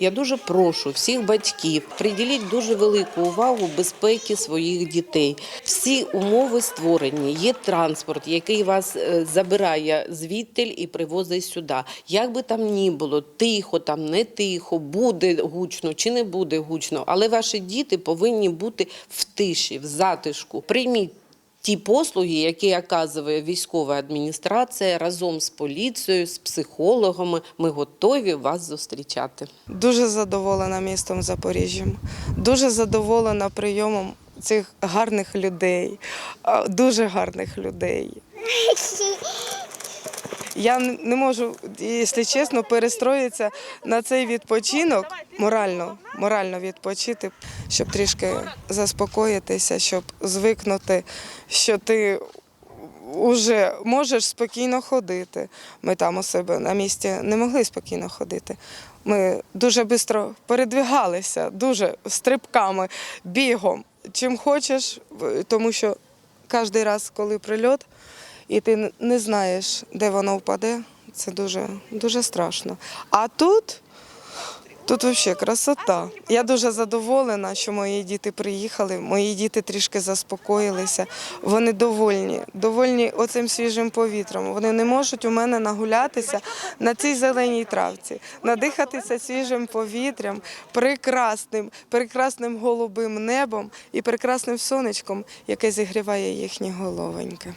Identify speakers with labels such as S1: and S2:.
S1: Я дуже прошу всіх батьків приділіть дуже велику увагу безпеки своїх дітей. Всі умови створені. Є транспорт, який вас е, забирає звідтиль і привозить сюди. Як би там ні було, тихо, там не тихо, буде гучно чи не буде гучно, але ваші діти повинні бути в тиші, в затишку. Прийміть ті послуги, які оказує військова адміністрація разом з поліцією, з психологами. Ми готові вас зустрічати.
S2: Дуже задоволена містом Запоріжжям, дуже задоволена прийомом цих гарних людей, дуже гарних людей. Я не можу, якщо чесно, перестроїтися на цей відпочинок морально, морально відпочити, щоб трішки заспокоїтися, щоб звикнути, що ти вже можеш спокійно ходити. Ми там у себе на місці не могли спокійно ходити. Ми дуже швидко передвигалися, дуже стрибками, бігом, чим хочеш, тому що кожен раз, коли прильот, і ти не знаєш, де воно впаде, це дуже, дуже страшно. А тут. Тут взагалі красота. Я дуже задоволена, що мої діти приїхали. Мої діти трішки заспокоїлися. Вони довольні, довольні оцим свіжим повітрям. Вони не можуть у мене нагулятися на цій зеленій травці, надихатися свіжим повітрям, прекрасним, прекрасним голубим небом і прекрасним сонечком, яке зігріває їхні головоньки.